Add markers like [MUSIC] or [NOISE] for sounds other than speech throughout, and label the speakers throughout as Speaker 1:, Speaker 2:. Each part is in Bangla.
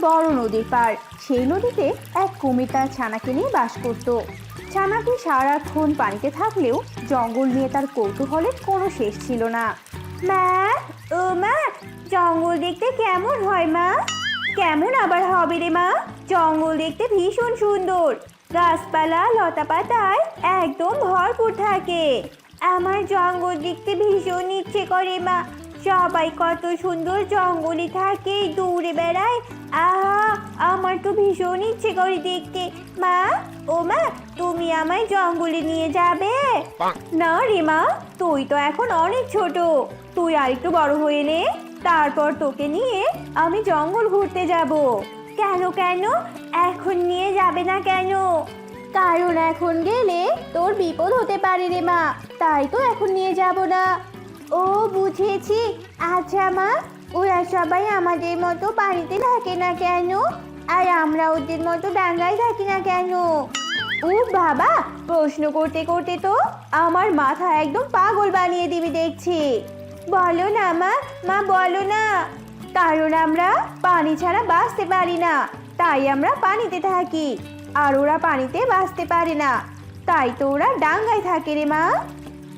Speaker 1: বড় নদীর পার সেই নদীতে এক কুমির তার ছানাকে নিয়ে বাস করত। ছানাটি সারাক্ষণ পানিতে থাকলেও জঙ্গল নিয়ে তার কৌতূহলের কোনো শেষ ছিল না। মা, ও মা, জঙ্গল দেখতে কেমন হয় মা? কেমন আবার হবে রে মা? জঙ্গল দেখতে ভীষণ সুন্দর। গাছপালা লতা পাতায় একদম ভরপুর থাকে। আমার জঙ্গল দেখতে ভীষণ ইচ্ছে করে মা। সবাই কত সুন্দর জঙ্গলে থাকে দৌড়ে বেড়ায়। আহা আমার তো ভীষণ ইচ্ছে করে দেখতে। মা ও মা তুমি আমায় জঙ্গলে নিয়ে যাবে? না রে মা তুই তো এখন অনেক ছোট। তুই আরেকটু বড় হয়ে নে তারপর তোকে নিয়ে আমি জঙ্গল ঘুরতে যাব। কেন কেন? এখন নিয়ে যাবে না কেন? কারণ এখন গেলে তোর বিপদ হতে পারে রে মা তাই তো এখন নিয়ে যাব না। ও বুঝেছি। আচ্ছা মা, ওরা সবাই আমাদের মতো বাড়িতে থাকে না কেন? আর আমরা ওদের মতো ডাঙ্গায় থাকি না কেন? ও বাবা, প্রশ্ন করতে করতে তো আমার মাথা একদম পাগল বানিয়ে দিবি দেখছি। বলো না মা মা বলো না। কারণ আমরা পানি ছাড়া বাঁচতে পারি না, তাই আমরা পানিতে থাকি। আর ওরা পানিতে বাঁচতে পারে না, তাই তো ওরা ডাঙ্গায় থাকে রে মা।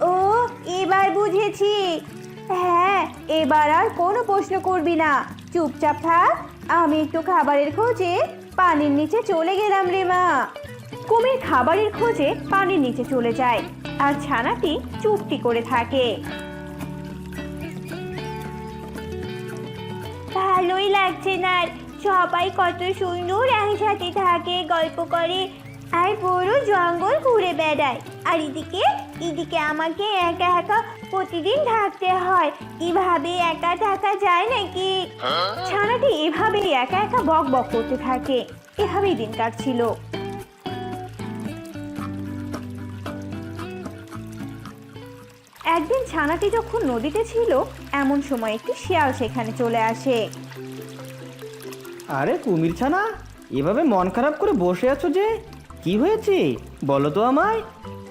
Speaker 1: ও, এবার বুঝেছি। হ্যাঁ এবার আর কোনো প্রশ্ন করবি না। চুপচাপ থাক, আমি একটু খাবারের খোঁজে পানির নিচে চলে গেলাম রে মা। কুমির খাবারের খোঁজে পানির নিচে চলে যায় আর ছানাটি চুপটি করে থাকে। ভালোই লাগছে না সবাই কত সুন্দর একসাথে থাকে, গল্প করে। আর পুরো জঙ্গল ঘুরে বেড়ায়। আর এদিকে এদিকে আমাকে একা একা প্রতিদিন থাকতে হয়। এভাবে একা থাকা যায় নাকি? ছানাটি এভাবেই একা একা বক বক করতে থাকে। এভাবেই দিন কাটছিল। একদিন ছানাটি যখন নদীতে ছিল, এমন সময় একটি শিয়াল সেখানে চলে আসে।
Speaker 2: আরে কুমির ছানা, এভাবে মন খারাপ করে বসে আছো যে? কি হয়েছে? বলো তো আমায়।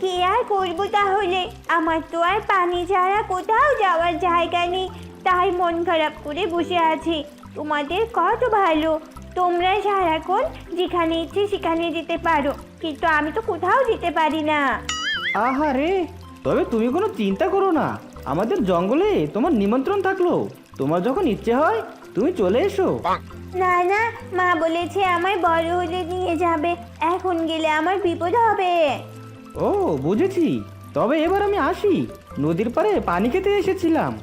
Speaker 1: কি আর করব তাহলে? আমার তো আর পানি ছাড়া কোথাও যাওয়ার জায়গা নেই। তাই মন খারাপ করে বসে আছি। তোমাদের কত ভালো। তোমরা সারাক্ষণ যেখানে ইচ্ছে সেখানে যেতে পারো। কিন্তু আমি তো কোথাও যেতে পারি না।
Speaker 2: আহা রে তবে তুমি কোনো চিন্তা করো না। আমাদের জঙ্গলে তোমার নিমন্ত্রণ থাকল। তোমার যখন ইচ্ছে হয় তুমি চলে এসো।
Speaker 1: না না মা বলেছে আমায় বড় হলে নিয়ে যাবে। এখন গেলে আমার বিপদ হবে।
Speaker 2: ও বুঝেছি। তবে এবার আমি আসি। নদীর পাড়ে পানি খেতে এসেছিলাম।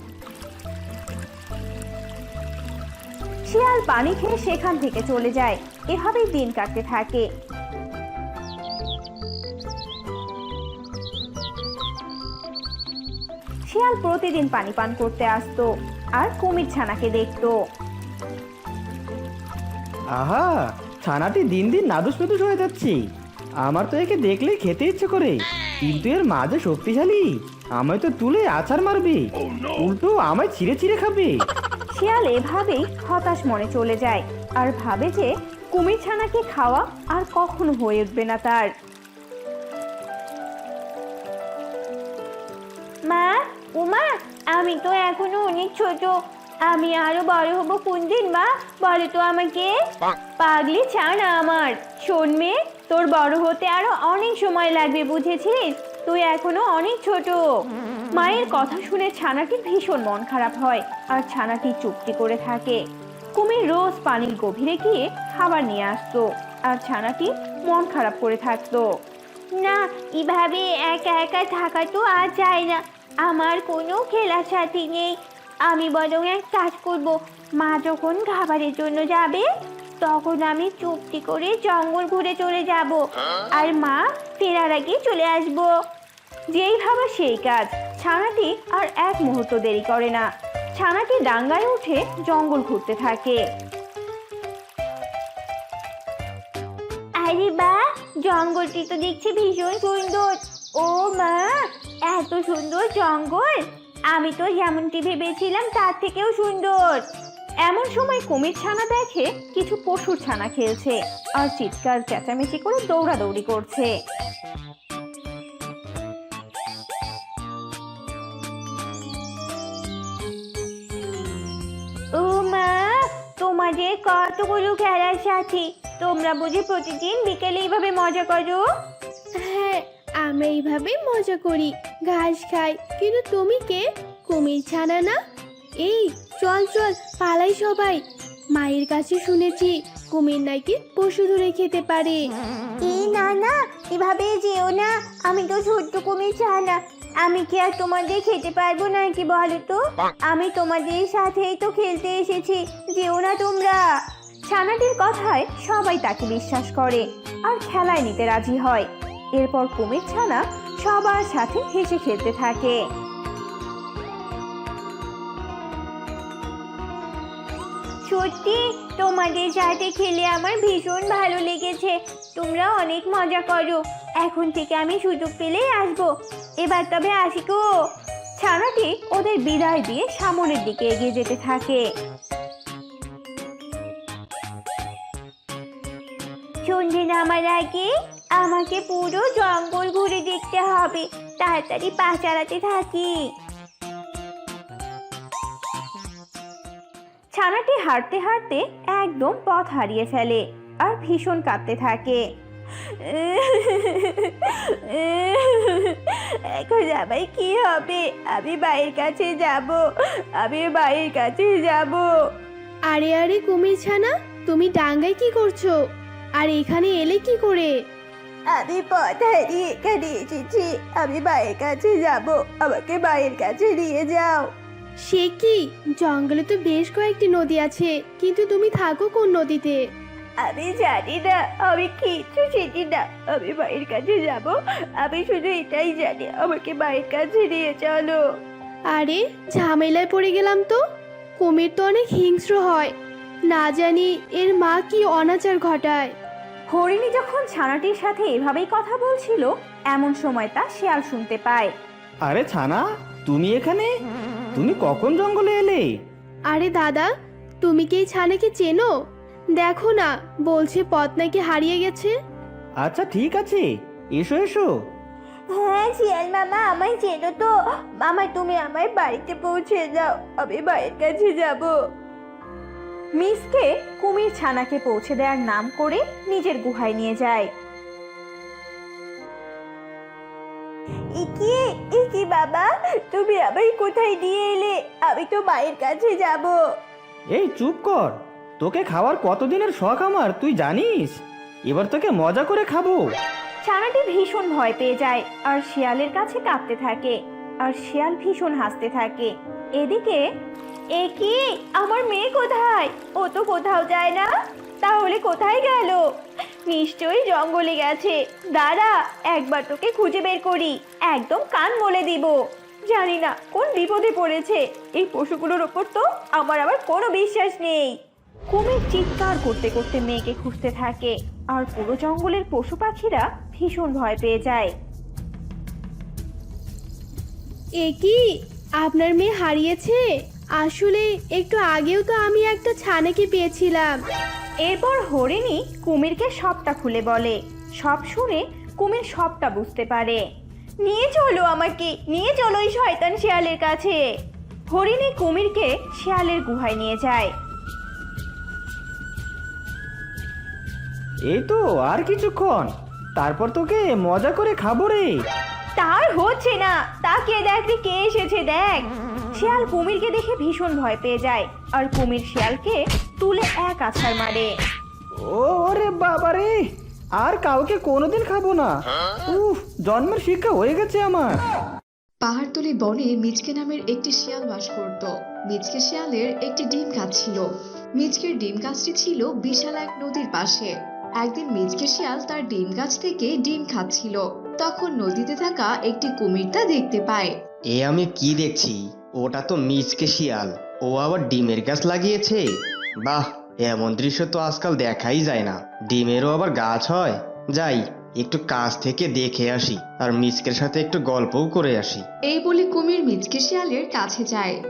Speaker 1: শিয়াল পানি খেয়ে সেখান থেকে চলে যায়। এভাবেই দিন কাটতে থাকে। শিয়াল প্রতিদিন পানি পান করতে আসতো আর কুমির ছানাকে দেখতো।
Speaker 2: আহা ছানাটি দিন দিন নাদুস হয়ে যাচ্ছে। আমার তো একে দেখলেই খেতে ইচ্ছে করে। কিন্তু এর মাঝে শক্তিশালী আমায় তো তুলে আছাড় মারবে। উল্টো আমায় ছিঁড়ে ছিঁড়ে খাবে।
Speaker 1: শিয়াল এভাবেই হতাশ মনে চলে যায় আর ভাবে যে কুমির ছানাকে খাওয়া আর কখনো হয়ে উঠবে না তার। মা উমা আমি তো এখনও অনেক ছোট। আমি আরও বড় হব কোন দিন মা? বলো তো আমাকে। পাগলি ছানা আমার শোন মেয়ে তোর বড় হতে আরও অনেক সময় লাগবে, বুঝেছিস? তুই এখনও অনেক ছোট। মায়ের কথা শুনে ছানাটির ভীষণ মন খারাপ হয় আর ছানাটি চুপটি করে থাকে। কুমির রোজ পানির গভীরে গিয়ে খাবার নিয়ে আসতো আর ছানাটি মন খারাপ করে থাকতো। না, এভাবে একা একা থাকা তো আর যায় না। আমার কোনো খেলার সাথী নেই। আমি বরং এক কাজ করব। মা যখন খাবারের জন্য যাবে তখন আমি চুপটি করে জঙ্গল ঘুরে চলে যাব। আর মা ফেরার আগে চলে আসব। যেই ভাবা সেই কাজ। ছানাটি আর এক মুহূর্ত দেরি করে না। ছানাটি ডাঙ্গায় উঠে জঙ্গল ঘুরতে থাকে। আরে বা জঙ্গলটি তো দেখছি ভীষণ সুন্দর। ও মা এত সুন্দর জঙ্গল। আমি তো যেমনটি ভেবেছিলাম তার থেকেও সুন্দর। এমন সময় কুমির ছানা দেখে কিছু পশুর ছানা খেলছে আর চিৎকার চেঁচামেচি করে দৌড়াদৌড়ি করছে। ও মা, তোমাদের কতগুলো খেলার সাথী? তোমরা বুঝি প্রতিদিন বিকেলে এইভাবে মজা করো?
Speaker 3: হ্যাঁ আমরা এইভাবেই মজা করি, ঘাস খাই, কিন্তু তুমি কে? কুমির ছানা না? এই চল চল, পালাই সবাই। মায়ের কাছে শুনেছি কুমির নাকি পশু ধরে খেতে পারে।
Speaker 1: এই না না, এভাবে যেও না। আমি তো ছোট্ট কুমির ছানা। আমি কি আর তোমাদের খেতে পারব নাকি বলো তো? আমি তোমাদের সাথেই তো খেলতে এসেছি, যেও না তোমরা। ছানাটির কথায় সবাই তাকে বিশ্বাস করে আর খেলায় নিতে রাজি হয়। এরপর কুমির ছানা সবার সাথে হেসে খেলতে থাকে। সত্যি, তোমাদের সাথে খেলে আমার ভীষণ ভালো লেগেছে। তোমরা অনেক মজা করো। এখন থেকে আমি সুযোগ পেলেই আসব। এবার তবে আসি গো। ছানাটি ওদের বিদায় দিয়ে সামনের দিকে এগিয়ে যেতে থাকে। সন্ধে নামার আগে আমাকে পুরো জঙ্গল ঘুরে দেখতে হবে। তাড়াতাড়ি পা চালাতে থাকি। ছানাটি হাঁটতে হাঁটতে একদম পথ হারিয়ে ফেলে আর ভীষণ কাঁদতে থাকে। এখন আবার কি হবে? আমি বাড়ির কাছে যাব আমি বাড়ির কাছে যাব।
Speaker 3: আরে আরে কুমির ছানা তুমি ডাঙ্গায় কি করছ? আর এখানে এলে কি করে?
Speaker 1: আমি পথ হারিয়ে এখানে এসেছি আমি বাড়ির কাছে যাব আমাকে বাড়ির কাছে নিয়ে যাও।
Speaker 3: সে কি? জঙ্গলে তো বেশ কয়েকটি নদী আছে কিন্তু তুমি থাকো কোন নদীতে?
Speaker 1: আমি জানি না আমি কিচ্ছু চিনি না। আমি বাড়ির কাছে যাব আমি শুধু এটাই জানি আমাকে বাড়ির কাছে নিয়ে চলো।
Speaker 3: আরে ঝামেলায় পড়ে গেলাম তো? কুমির তো অনেক হিংস্র হয়। না জানি এর মা কি অনাচার ঘটায়।
Speaker 1: হরিণী যখন ছানাটির সাথে এভাবেই কথা বলছিল এমন সময় তা শিয়াল শুনতে পায়।
Speaker 2: আরে ছানা তুমি এখানে? তুমি কখন জঙ্গলে এলে?
Speaker 3: আরে দাদা তুমি কি এই ছানাকে চেনো? দেখো না বলছে পথ নাকি হারিয়ে গেছে।
Speaker 2: আচ্ছা ঠিক আছে। এসো এসো।
Speaker 1: হ্যাঁ শিয়াল মামা আমায় চেনো তো। মামা তুমি আমার বাড়িতে পৌঁছে যাও আমি বাড়ির কাছে যাব। মিসকে কুমির ছানাকে পৌঁছে দেওয়ার নাম করে নিজের গুহায় নিয়ে যায়। ইকি ইকি বাবা? তুমি আমায় কোথায় নিয়ে এলে? আমি তো মায়ের কাছে যাব।
Speaker 2: এই চুপ কর। তোকে খাওয়ার কতদিনের শখ আমার তুই জানিস? এবার তোকে মজা করে খাব।
Speaker 1: ছানাটি ভীষণ ভয় পেয়ে যায় আর শিয়ালের কাছে কাঁপতে থাকে আর শিয়াল ভীষণ হাসতে থাকে। এদিকে এ কি? আমার মেয়ে কোথায়? ও তো কোথাও যায় না। তাহলে কোথায় গেল? নিশ্চয়ই জঙ্গলে গেছে। দাঁড়া, একবার তোকে খুঁজে বের করি। একদম কান বলে দিব। জানি না কোন বিপদে পড়েছে। এই পশুগুলোর ওপর তো আমার আবার কোনো বিশ্বাস নেই। কুমির চিৎকার করতে করতে মেয়েকে খুঁজতে থাকে। আর পুরো জঙ্গলের পশু পাখিরা ভীষণ ভয় পেয়ে যায়।
Speaker 3: এ কি? আপনার মেয়ে হারিয়েছে? আসলে একটু আগেও তো আমি একটা ছানাকে পেয়েছিলাম।
Speaker 1: এরপর হরিণী কুমিরকে সবটা খুলে বলে। সব শুনে কুমির সবটা বুঝতে পারে। নিয়ে চলো আমাকে নিয়ে চলো এই শয়তান শিয়ালের কাছে। হরিণী কুমিরকে শিয়ালের গুহায় নিয়ে যায়।
Speaker 2: এই তো আর কিছুক্ষণ। তারপর তোকে মজা করে খাব রে।
Speaker 1: তার হচ্ছে না। তাকে দেখ কে এসেছে দেখ। শিয়াল কুমিরকে দেখে ভীষণ ভয় পেয়ে যায়। আর কুমির শিয়ালকে তুলে এক আছাড় মারে।
Speaker 2: ও রে বাবা রে আর কাউকে কোনোদিন খাব না। উফ জন্মের শিক্ষা হয়ে গেছে আমার।
Speaker 4: পাহাড়তলি বনে মিচকে নামের একটি শিয়াল বাস করত। মিচকে শিয়ালের একটি ডিম গাছ ছিল। মিচকের ডিম গাছটি ছিল বিশাল এক নদীর পাশে। একদিন মিচকে শিয়াল তার ডিম গাছ থেকে ডিম খাচ্ছিল। তখন নদীতে থাকা একটি কুমির তা দেখতে পায়।
Speaker 5: এ আমি কি দেখছি? ওটা তো মিচকে শিয়াল। ও আবার ডিমের গাছ লাগিয়েছে? বাহ, এমন দৃশ্য তো আজকাল দেখাই যায় না। ডিমেরও আবার গাছ হয়। যাই, একটু কাছ থেকে দেখে আসি, আর মিচকের সাথে একটু গল্পও করে আসি।
Speaker 4: এই বলে কুমির মিচকে শিয়ালের কাছে যায়।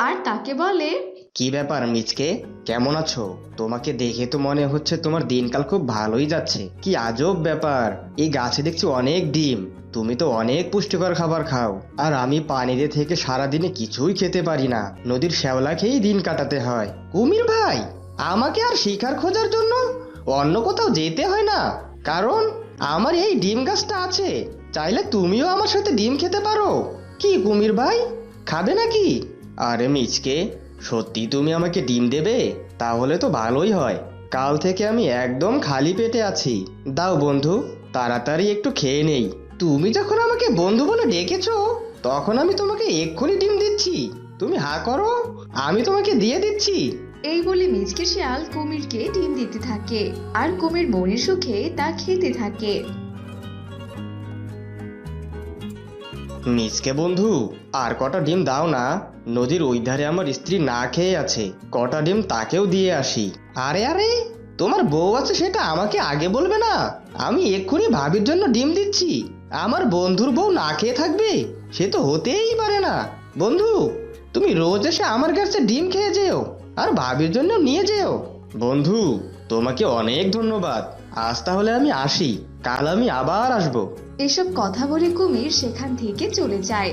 Speaker 4: আর তাকে বলে
Speaker 5: কি ব্যাপার মিচকে? কেমন আছো? তোমাকে দেখে তো মনে হচ্ছে তোমার দিনকাল খুব ভালোই যাচ্ছে। কি আজব ব্যাপার। এই গাছে দেখছি অনেক ডিম। তুমি তো অনেক পুষ্টিকর খাবার খাও। আর আমি পানিতে থেকে সারাদিনে কিছুই খেতে পারি না। নদীর শ্যাওলা খেয়েই দিন কাটাতে হয়। কুমির ভাই, আমাকে আর শিকার খোঁজার জন্য অন্য কোথাও যেতে হয় না। কারণ আমার এই ডিম গাছটা আছে। চাইলে তুমিও আমার সাথে ডিম খেতে পারো। কি কুমির ভাই? খাবে নাকি? আরে মিচকে সত্যি তুমি আমাকে ডিম দেবে? তাহলে তো ভালোই হয়। কাল থেকে আমি একদম খালি পেটে আছি। দাও বন্ধু, তাড়াতাড়ি একটু খেয়ে নেই। তুমি যখন আমাকে বন্ধু বলে ডেকেছো, তখন আমি তোমাকে এক্ষুনি ডিম দিচ্ছি। তুমি হা করো, আমি তোমাকে দিয়ে দিচ্ছি।
Speaker 4: এই বলে মিচকে শিয়াল কুমিরকে ডিম দিতে থাকে, আর কুমির মনের সুখে তা খেতে থাকে।
Speaker 5: মিচকে বন্ধু, আর কটা ডিম দাও না। নদীর ওই ধারে আমার স্ত্রী না খেয়ে আছে, কটা ডিম তাকেও দিয়ে আসি। আরে আরে, তোমার বউ আছে সেটা আমাকে আগে বলবে না? আমি এক্ষুনি ভাবির জন্য ডিম দিচ্ছি। আমার বন্ধুর বউ না খেয়ে থাকবে, সে তো হতেই পারে না। বন্ধু, তুমি রোজ এসে আমার কাছে ডিম খেয়ে যেও, আর ভাবির জন্য নিয়ে যেও। বন্ধু, তোমাকে অনেক ধন্যবাদ। আজ তাহলে আমি আসি। কাল আমি আবার আসব।
Speaker 4: এসব কথা বলে কুমির সেখান থেকে চলে যায়।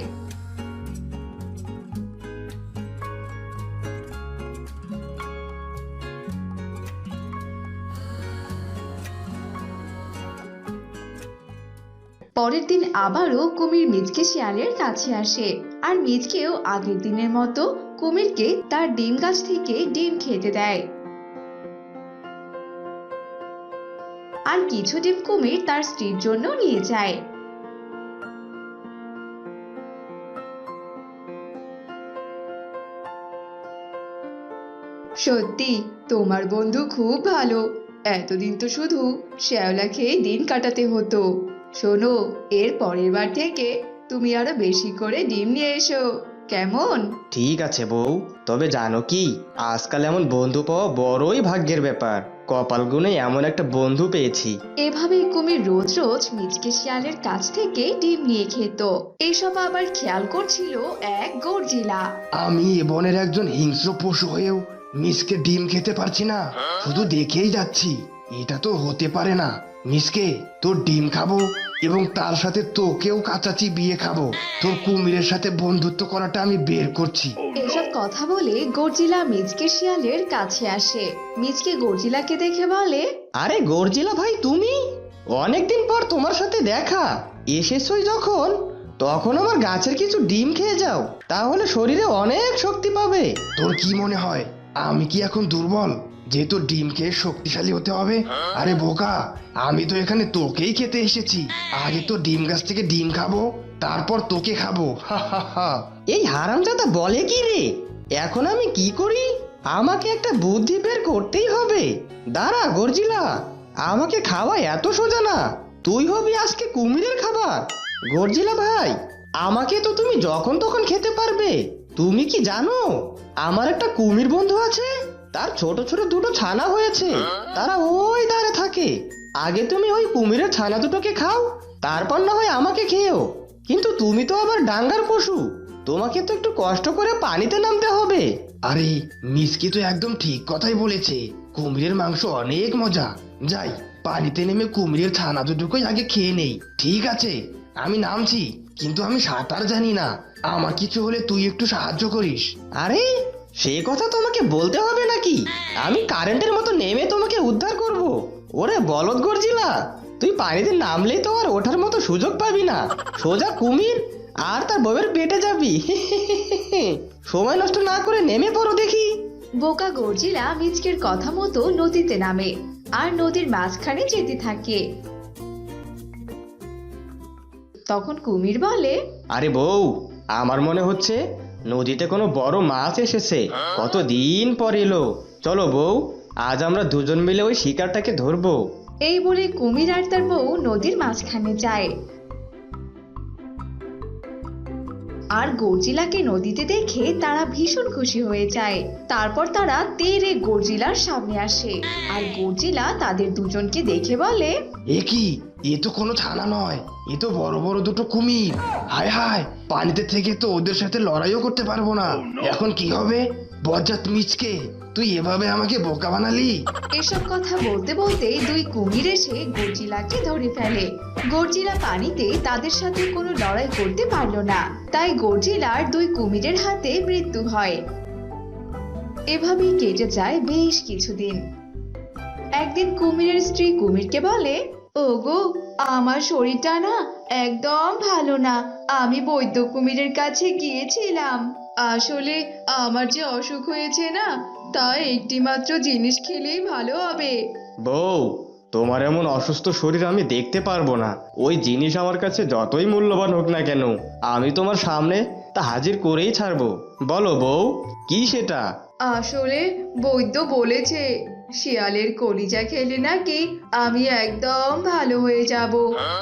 Speaker 4: পরের দিন আবারও কুমির মিজকে শিয়ালের কাছে আসে। আর মিজকেও আগের দিনের মতো কুমিরকে তার ডিম গাছ থেকে ডিম খেতে দেয়। আর কিছু ডিম কুমির তার স্ত্রীর জন্য নিয়ে যায়। সত্যি, তোমার বন্ধু খুব ভালো। এতদিন তো শুধু শ্যাওলা খেয়ে দিন কাটাতে হতো। শোনো, এর পরের বার থেকে তুমি আরও বেশি করে ডিম নিয়ে এসো। কেমন?
Speaker 5: ঠিক আছে বউ, তবে জানো কি, আজকাল এমন বন্ধু পাওয়া বড়ই ভাগ্যের ব্যাপার। কপাল গুনে এমন একটা বন্ধু পেয়েছি।
Speaker 4: এভাবে কুমির রোজ রোজ মিচকে শিয়ালের কাছ থেকে ডিম নিয়ে খেত। এসব আবার খেয়াল করছিল এক গর্জিলা।
Speaker 6: আমি এ বনের একজন হিংস্র পশু হয়েও মিসকে ডিম খেতে পারছি না। শুধু দেখেই যাচ্ছি। এটা তো হতে পারে না। মিসকে তোর ডিম খাব? এবং তার সাথে তোকেও কাচাচি বিয়ে খাব। তোর কুমিরের সাথে বন্ধুত্ব করাটা আমি বের করছি।
Speaker 4: এসব কথা বলে গর্জিলা মিজকে শিয়ালের কাছে আসে। মিচকে গর্জিলাকে দেখে বলে
Speaker 5: আরে গর্জিলা ভাই তুমি? অনেকদিন পর তোমার সাথে দেখা। এসেছই যখন তখন আমার গাছের কিছু ডিম খেয়ে যাও। তাহলে শরীরে অনেক শক্তি পাবে।
Speaker 6: তোর কি মনে হয় আমি কি এখন দুর্বল? যেহেতু ডিম খেয়ে শক্তিশালী হতে হবে, আরে বোকা, আমি তো এখানে তোকেই খেতে এসেছি। আগে তো ডিম গাছ থেকে ডিম খাব, তারপর তোকে খাব।
Speaker 5: এই হারামজাদা বলে কি রে? এখন আমি কি করি? আমাকে একটা বুদ্ধি বের করতেই হবে। দাঁড়া, গর্জিলা, আমাকে খাওয়া এত সোজা না। তুই হবি আজকে কুমিরের খাবার। গর্জিলা ভাই, আমাকে তো তুমি যখন তখন খেতে পারবে। তুমি কি জানো, আমার একটা কুমির বন্ধু আছে? তার ছোট ছোট দুটো ছানা হয়েছে। তারা ওই ধারে থাকে। আগে তুমি ওই কুমিরের ছানা দুটোকে খাও তারপর না হয় আমাকে খেয়েও। কিন্তু তুমি তো আবার ডাঙ্গার পশু। তোমাকে তো একটু কষ্ট করে পানিতে নামতে হবে।
Speaker 6: আরে মিসকি তো একদম ঠিক কথাই বলেছে। কুমিরের মাংস অনেক মজা। যাই পানিতে নেমে কুমিরের ছানা দুটোকেই আগে খেয়ে নেই। ঠিক আছে আমি নামছি কিন্তু আমি সাঁতার জানি না। আমার কিছু হলে তুই একটু সাহায্য করিস।
Speaker 5: আরে সে কথা তোমাকে বলতে হবে নাকি? আমি কারেন্টের মতো নেমে তোমাকে উদ্ধার করব। ওরে বলদ গর্জিলা তুই পানিতে নামলেই তো আর ওঠার মতো সুযোগ পাবি না। সোজা কুমির আর তার বউয়ের পেটে যাবি। [LAUGHS] সময় নষ্ট না করে নেমে পড়ো দেখি।
Speaker 4: বোকা গর্জিলা মিচকের কথা মতো নদীতে নামে আর নদীর মাঝখানে যেতে থাকে। তখন কুমির বলে
Speaker 5: আরে বউ আমার মনে হচ্ছে নদীতে কোনো বড় মাছ এসেছে। কতদিন পর এলো? চলো বউ আজ আমরা দুজন মিলে ওই শিকারটাকে ধরবো।
Speaker 4: এই বলে কুমির আর তার বউ নদীর মাঝখানে যায়। আর গর্জিলাকে নদীতে দেখে তারা ভীষণ খুশি হয়ে যায়। তারপর তারা তেরে গর্জিলার সামনে আসে। আর গর্জিলা তাদের দুজনকে দেখে বলে
Speaker 6: এ কি? এ তো কোনো ছানা নয় এ তো বড় বড় দুটো কুমির। হায় হায় পানিতে থেকে তো ওদের সাথে লড়াইও করতে পারব না। এখন কি হবে? বজ্জাত মিচকে তুই এভাবে আমাকে বোকা বানালি?
Speaker 4: এসব কথা বলতে বলতে দুই কুমির এসে গর্জিলাকে ধরে ফেলে। গর্জিলা পানিতে তাদের সাথে কোনো লড়াই করতে পারল না। তাই গর্জিলার দুই কুমিরের হাতে মৃত্যু হয়। এভাবেই কেটে যায় বেশ কিছুদিন। একদিন কুমিরের স্ত্রী কুমিরকে বলে ওগো আমার শরীরটা না একদম ভালো না। আমি বৈদ্য কুমিরের কাছে গিয়েছিলাম। আসলে আমার যে অসুখ হয়েছে না তা একটি মাত্র জিনিস খেলেই ভালো হবে।
Speaker 5: বউ তোমার এমন অসুস্থ শরীর আমি দেখতে পারব না। ওই জিনিস আমার কাছে যতই মূল্যবান হোক না কেন আমি তোমার সামনে তা হাজির করেই ছাড়বো। বলো বউ কি সেটা?
Speaker 4: আসলে বৈদ্য বলেছে শিয়ালের কলিজা খেলে নাকি আমি একদম ভালো হয়ে যাব।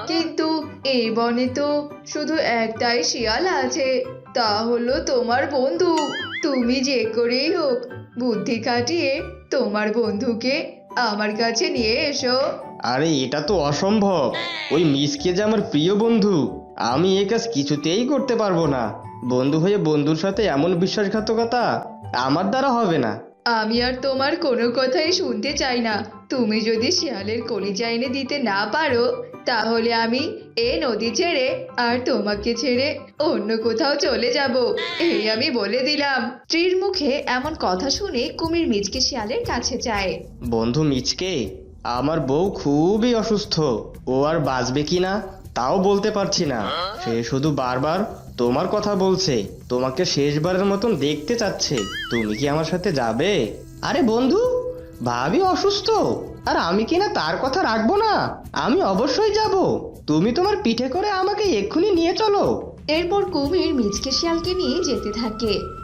Speaker 4: কিন্তু এই বনে তো শুধু একটাই শিয়াল আছে তা হলো তোমার বন্ধু। তুমি যে করেই হোক বুদ্ধি খাটিয়ে তোমার বন্ধুকে আমার কাছে নিয়ে এসো।
Speaker 5: আরে এটা তো অসম্ভব। ওই মিসকে যে আমার প্রিয় বন্ধু আমি এ কাজ কিছুতেই করতে পারব না। বন্ধু হয়ে বন্ধুর সাথে এমন বিশ্বাসঘাতকতা আমার দ্বারা হবে না।
Speaker 4: আমি আর তোমার কোনো কথাই শুনতে চাই না। তুমি যদি শিয়ালের কলিজা এনে দিতে না পারো, তাহলে আমি এ নদী ছেড়ে আর তোমাকে ছেড়ে অন্য কোথাও চলে যাব। এই আমি বলে দিলাম। স্ত্রীর মুখে এমন কথা শুনে কুমির মিচকে শিয়ালের কাছে যায়।
Speaker 5: বন্ধু মিচকে আমার বউ খুবই অসুস্থ। ও আর বাঁচবে কি না, তাও বলতে পারছি না। সে শুধু বারবার তোমার কথা বলছে, তোমাকে শেষবারের মতন দেখতে চাচ্ছে, তুমি কি আমার সাথে যাবে? আরে বন্ধু, ভাবি অসুস্থ, আর আমি কি না তার কথা রাখব না, আমি অবশ্যই যাব। তুমি তোমার পিঠে করে আমাকে এক্ষুনি নিয়ে চলো।
Speaker 4: এরপর কুমির মিচকে শিয়ালকে নিয়ে যেতে থাকে।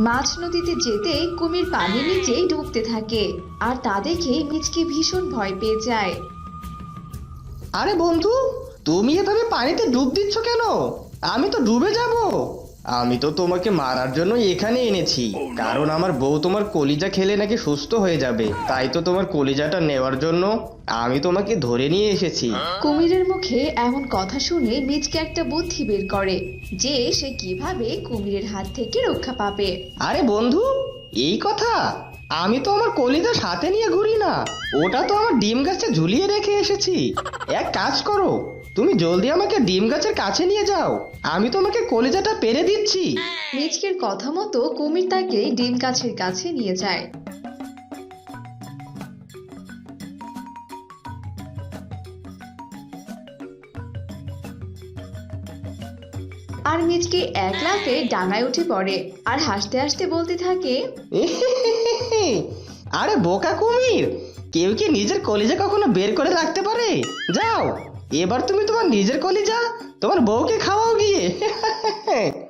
Speaker 4: মাছ নদীতে যেতে কুমির পানির নিচে ডুবতে থাকে, আর তা দেখে মিচকে ভীষণ ভয় পেয়ে যায়।
Speaker 5: আরে বন্ধু, তুমি এভাবে পানিতে ডুব দিচ্ছ কেন? আমি তো ডুবে যাব। আমি তো তোমাকে মারার জন্য এখানে এনেছি। কারণ আমার বউ তোমার কলিজা খেলে নাকি সুস্থ হয়ে যাবে। তাই তো তোমার কলিজাটা নেওয়ার জন্য আমি তোমাকে ধরে নিয়ে এসেছি।
Speaker 4: কুমিরের মুখে এমন কথা শুনে মিচকে একটা বুদ্ধি বের করে যে সে কীভাবে কুমিরের হাত থেকে রক্ষা পাবে।
Speaker 5: আরে বন্ধু এই কথা আমি তো আমার কলিজা সাথে নিয়ে ঘুরি না। ওটা তো আমার ডিম গাছে ঝুলিয়ে রেখে এসেছি। এক কাজ করো তুমি জলদি আমাকে ডিম গাছের কাছে নিয়ে যাও। আমি তোমাকে কলিজাটা পেরে দিচ্ছি।
Speaker 4: মিচকের কথা মতো কুমির তাকে ডিম গাছের কাছে নিয়ে যায়। আর মিচকে এক লাফে ডাঙায় উঠে পড়ে আর হাসতে হাসতে বলতে থাকে [LAUGHS]
Speaker 5: আরে বোকা কুমির, কেউ কি নিজের কলিজা কখনো বের করে রাখতে পারে? যাও, এবার তুমি তোমার নিজের কলিজা তোমার বউকে খাওয়াও গিয়ে। [LAUGHS]